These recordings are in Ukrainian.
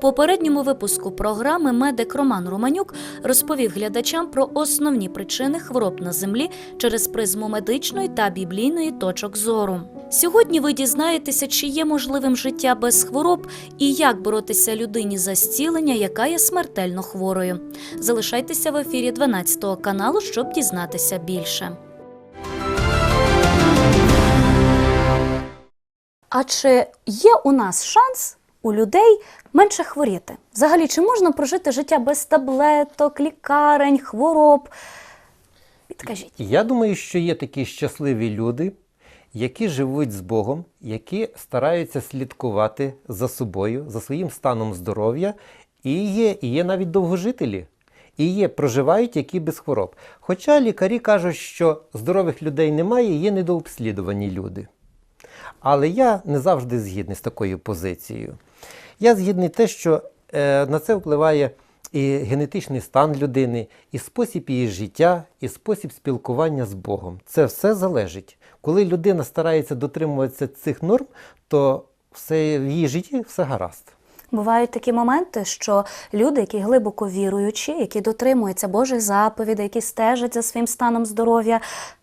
попередньому випуску програми медик Роман Романюк розповів глядачам про основні причини хвороб на землі через призму медичної та біблійної точок зору. Сьогодні ви дізнаєтеся, чи є можливим життя без хвороб і як боротися людині за зцілення, яка є смертельно хворою. Залишайтеся в ефірі 12 каналу, щоб дізнатися більше. А чи є у нас шанс у людей менше хворіти? Взагалі, чи можна прожити життя без таблеток, лікарень, хвороб? Підкажіть. Я думаю, що є такі щасливі люди, які живуть з Богом, які стараються слідкувати за собою, за своїм станом здоров'я, і є, і є навіть довгожителі, і є, проживають які без хвороб. Хоча лікарі кажуть, що здорових людей немає, є недообслідувані люди. Але я не завжди згідний з такою позицією. Я згідний те, що е, на це впливає і генетичний стан людини, і спосіб її життя, і спосіб спілкування з Богом. Це все залежить. Коли людина старається дотримуватися цих норм, то все в її житті все гаразд. Бувають такі моменти, що люди, які глибоко віруючі, які дотримуються Божих заповідей, які стежать за своїм станом здоров'я,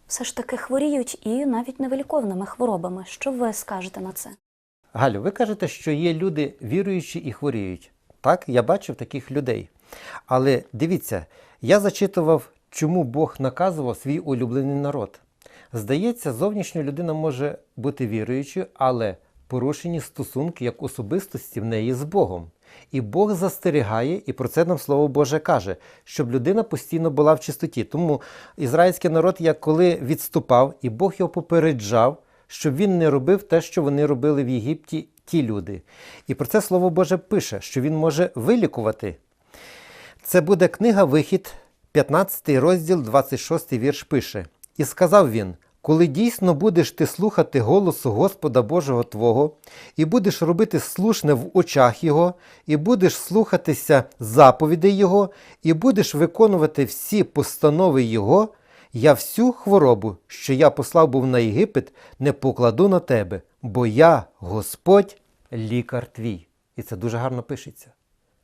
все ж таки хворіють і навіть невиліковними хворобами. Що ви скажете на це? Галю, ви кажете, що є люди віруючі і хворіють. Так, я бачив таких людей. Але дивіться, я зачитував, чому Бог наказував свій улюблений народ. Здається, зовнішньо людина може бути віруючою, але порушені стосунки як особистості в неї з Богом. І Бог застерігає, і про це нам Слово Боже каже, щоб людина постійно була в чистоті. Тому ізраїльський народ, як коли відступав, і Бог його попереджав, щоб він не робив те, що вони робили в Єгипті ті люди. І про це Слово Боже пише, що він може вилікувати. Це буде книга Вихід, 15 розділ, 26 вірш пише. І сказав він: коли дійсно будеш ти слухати голосу Господа Божого Твого, і будеш робити слушне в очах Його, і будеш слухатися заповідей Його, і будеш виконувати всі постанови Його, я всю хворобу, що я послав був на Єгипет, не покладу на тебе, бо я, Господь, лікар твій. І це дуже гарно пишеться.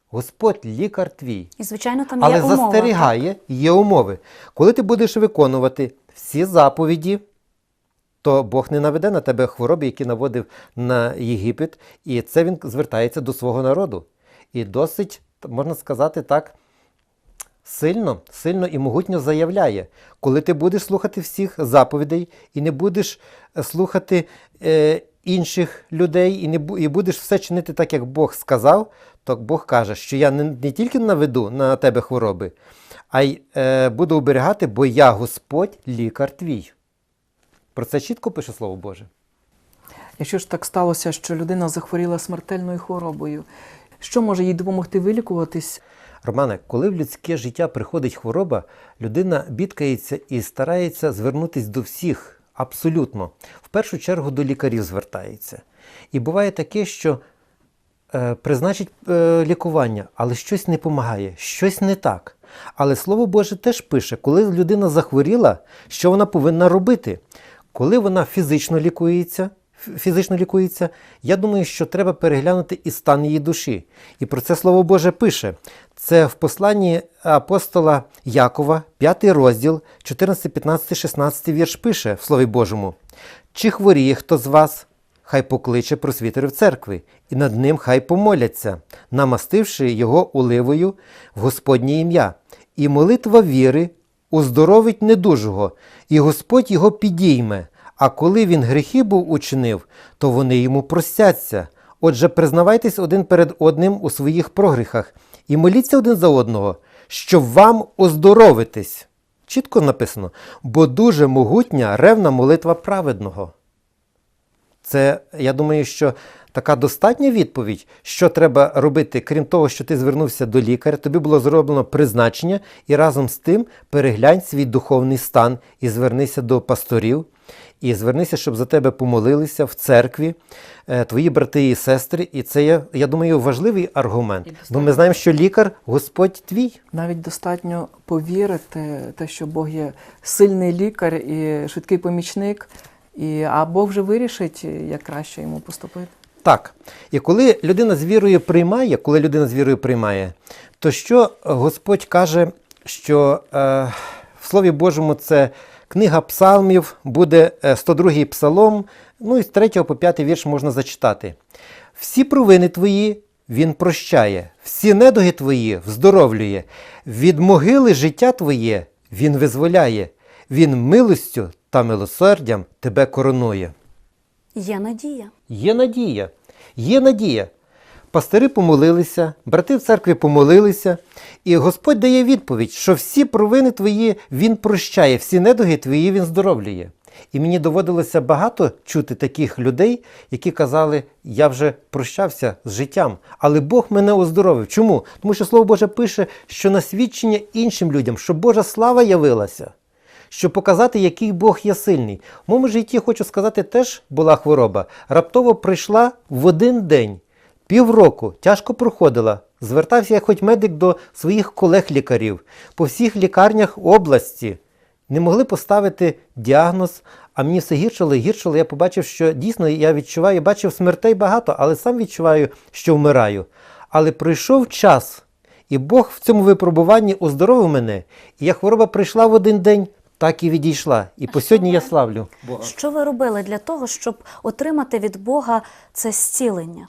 Господь лікар твій. І, звичайно, там Але є умова. застерігає, є умови. Коли ти будеш виконувати всі заповіді, то Бог не наведе на тебе хвороби, які наводив на Єгипет, і це він звертається до свого народу. І досить, можна сказати так, сильно, сильно і могутньо заявляє, коли ти будеш слухати всіх заповідей і не будеш е, слухати е, інших людей, і, не, і будеш все чинити так, як Бог сказав, то Бог каже, що я не, не тільки наведу на тебе хвороби, а й е, буду оберігати, бо я Господь, лікар твій. Про це чітко пише Слово Боже. Якщо ж так сталося, що людина захворіла смертельною хворобою, що може їй допомогти вилікуватись? Романе, коли в людське життя приходить хвороба, людина бідкається і старається звернутися до всіх абсолютно. В першу чергу до лікарів звертається. І буває таке, що е, призначить е, лікування, але щось не допомагає, щось не так. Але Слово Боже теж пише, коли людина захворіла, що вона повинна робити. Коли вона фізично лікується, фізично лікується, я думаю, що треба переглянути і стан її душі. І про це Слово Боже пише. Це в посланні апостола Якова, 5 розділ, 14, 15, 16 вірш пише в Слові Божому. Чи хворіє хто з вас? Хай покличе просвітерів церкви, і над ним хай помоляться, намастивши його оливою в Господнє ім'я. І молитва віри уздоровить недужого, і Господь його підійме. А коли він гріхи був учинив, то вони йому простяться. Отже, признавайтесь один перед одним у своїх прогріхах і моліться один за одного, щоб вам оздоровитись. Чітко написано, бо дуже могутня ревна молитва праведного. Це, я думаю, що така достатня відповідь, що треба робити, крім того, що ти звернувся до лікаря, тобі було зроблено призначення, і разом з тим переглянь свій духовний стан і звернися до пасторів, і звернися, щоб за тебе помолилися в церкві, е, твої брати і сестри. І це, я, я думаю, важливий аргумент. Бо ми знаємо, що лікар Господь твій. Навіть достатньо повірити, те, що Бог є сильний лікар і швидкий помічник, і, а Бог вже вирішить, як краще йому поступити. Так. І коли людина з вірою приймає, коли людина з вірою приймає, то що Господь каже, що е, в Слові Божому це книга псалмів, буде е, 102-й псалом, ну і з 3 по 5 вірш можна зачитати. Всі провини твої він прощає, всі недуги твої вздоровлює, від могили життя твоє він визволяє, він милостю та милосердям тебе коронує. Є надія. Є надія, є надія. Пастири помолилися, брати в церкві помолилися, і Господь дає відповідь, що всі провини твої Він прощає, всі недуги твої Він здоровлює. І мені доводилося багато чути таких людей, які казали, я вже прощався з життям, але Бог мене оздоровив. Чому? Тому що Слово Боже пише, що на свідчення іншим людям, щоб Божа слава явилася щоб показати, який Бог є сильний. В моєму житті, хочу сказати, теж була хвороба. Раптово прийшла в один день, півроку, тяжко проходила. Звертався я хоч медик до своїх колег-лікарів по всіх лікарнях області. Не могли поставити діагноз, а мені все гіршило і гіршило. Я побачив, що дійсно я відчуваю, бачив смертей багато, але сам відчуваю, що вмираю. Але пройшов час, і Бог в цьому випробуванні оздоровив мене. І я хвороба прийшла в один день, так і відійшла. І по сьогодні я славлю Бога. Що ви робили для того, щоб отримати від Бога це зцілення?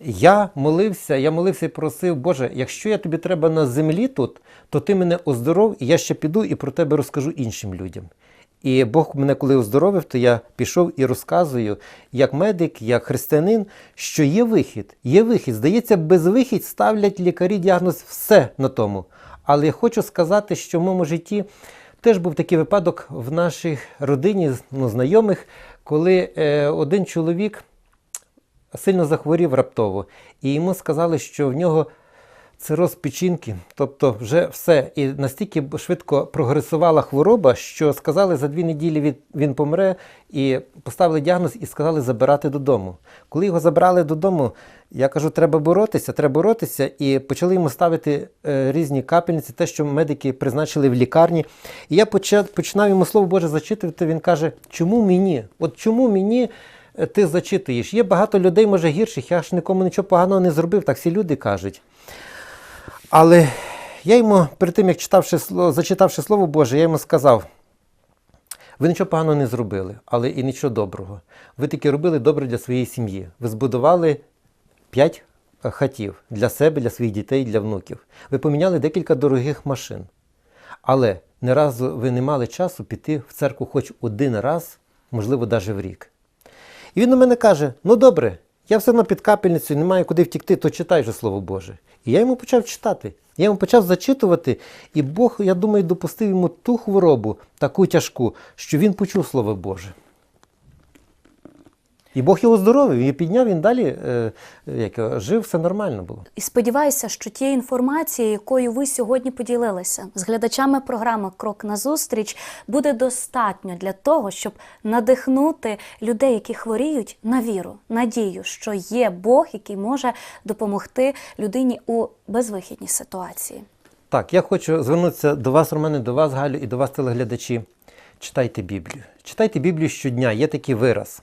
Я молився, я молився і просив, Боже, якщо я тобі треба на землі тут, то ти мене оздоров, і я ще піду і про тебе розкажу іншим людям. І Бог мене коли оздоровив, то я пішов і розказую, як медик, як християнин, що є вихід. Є вихід. Здається, без вихід ставлять лікарі діагноз все на тому. Але я хочу сказати, що в моєму житті теж був такий випадок в нашій родині, ну, знайомих, коли е, один чоловік сильно захворів раптово, і йому сказали, що в нього цироз печінки, тобто вже все. І настільки швидко прогресувала хвороба, що сказали, за дві неділі він помре, і поставили діагноз і сказали забирати додому. Коли його забрали додому, я кажу, треба боротися, треба боротися. І почали йому ставити е, різні капельниці, те, що медики призначили в лікарні. І я починав йому слово Боже зачитувати. Він каже, чому мені? От чому мені е, ти зачитуєш? Є багато людей, може гірших, я ж нікому нічого поганого не зробив, так всі люди кажуть. Але я йому перед тим, як читавши, зачитавши Слово Боже, я йому сказав: ви нічого поганого не зробили, але і нічого доброго. Ви таки робили добре для своєї сім'ї. Ви збудували п'ять е, хатів для себе, для своїх дітей, для внуків. Ви поміняли декілька дорогих машин. Але не разу ви не мали часу піти в церкву хоч один раз, можливо, навіть в рік. І він до мене каже: ну добре, я все одно під капельницею, не маю куди втікти, то читай же Слово Боже. І я йому почав читати. Я йому почав зачитувати, і Бог, я думаю, допустив йому ту хворобу, таку тяжку, що він почув Слово Боже. І Бог його здоровив, і підняв він далі, е, як, жив, все нормально було. І сподіваюся, що тієї інформації, якою ви сьогодні поділилися з глядачами програми Крок назустріч, буде достатньо для того, щоб надихнути людей, які хворіють, на віру, надію, що є Бог, який може допомогти людині у безвихідній ситуації. Так, я хочу звернутися до вас, Романе, до вас, Галю, і до вас, телеглядачі. Читайте Біблію. Читайте Біблію щодня, є такий вираз.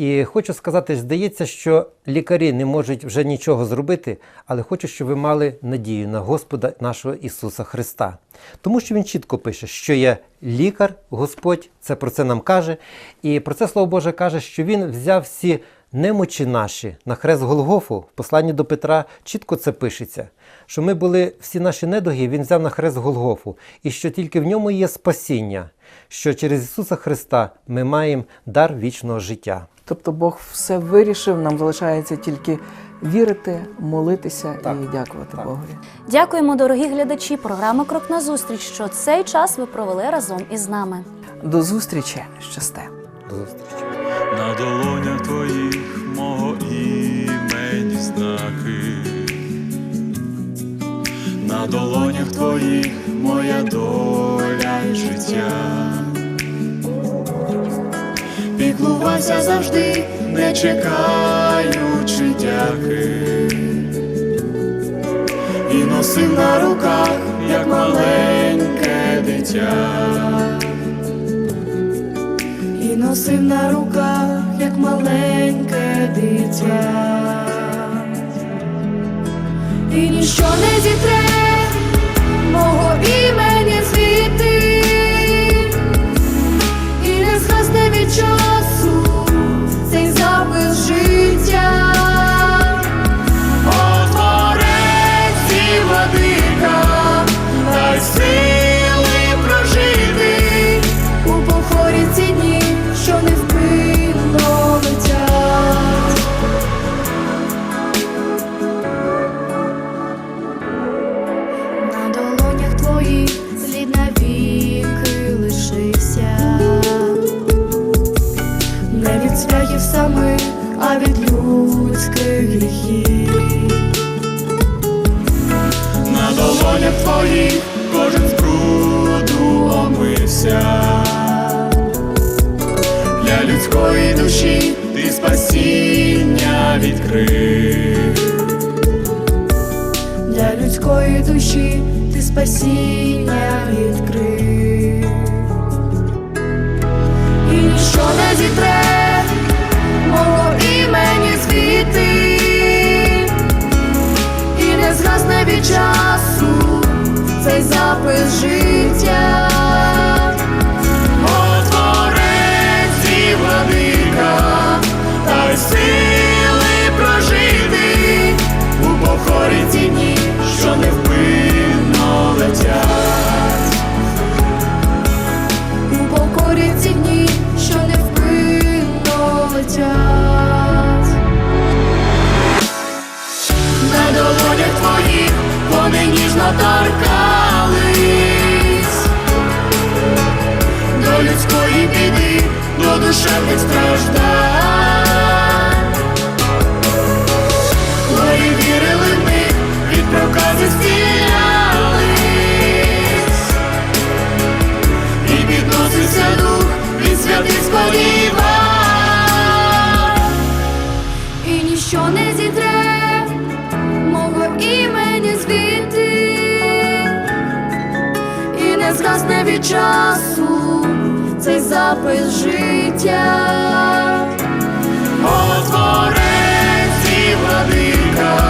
І хочу сказати, здається, що лікарі не можуть вже нічого зробити, але хочу, щоб ви мали надію на Господа нашого Ісуса Христа. Тому що Він чітко пише, що є лікар, Господь, це про це нам каже. І про це Слово Боже каже, що Він взяв всі немочі наші на хрест Голгофу. В посланні до Петра чітко це пишеться, що ми були всі наші недуги, Він взяв на хрест Голгофу, і що тільки в ньому є спасіння, що через Ісуса Христа ми маємо дар вічного життя. Тобто Бог все вирішив, нам залишається тільки вірити, молитися Так, і дякувати так. Богові. Дякуємо, дорогі глядачі програми Крок назустріч, що цей час ви провели разом із нами. До зустрічі, щасте! До зустрічі. На долонях твоїх мого імені знаки, на долонях твоїх моя доля і життя. Піклувайся завжди, не чекаючи дяки, і носив на руках, як маленьке дитя. Носив на руках, як маленьке дитя, і ніщо не зітре Для душі ти спасіння відкрив. Для людської душі ти спасіння відкрив. І ніщо не зітре мого імені звідти, і не згасне від часу людської біди, до душевних страждань. Хворі вірили них, від прокази зцілялись і підносився дух від святих сподівань. І ніщо не зітре мого імені звідти, і не згасне від часу запис життя. Отворець владика,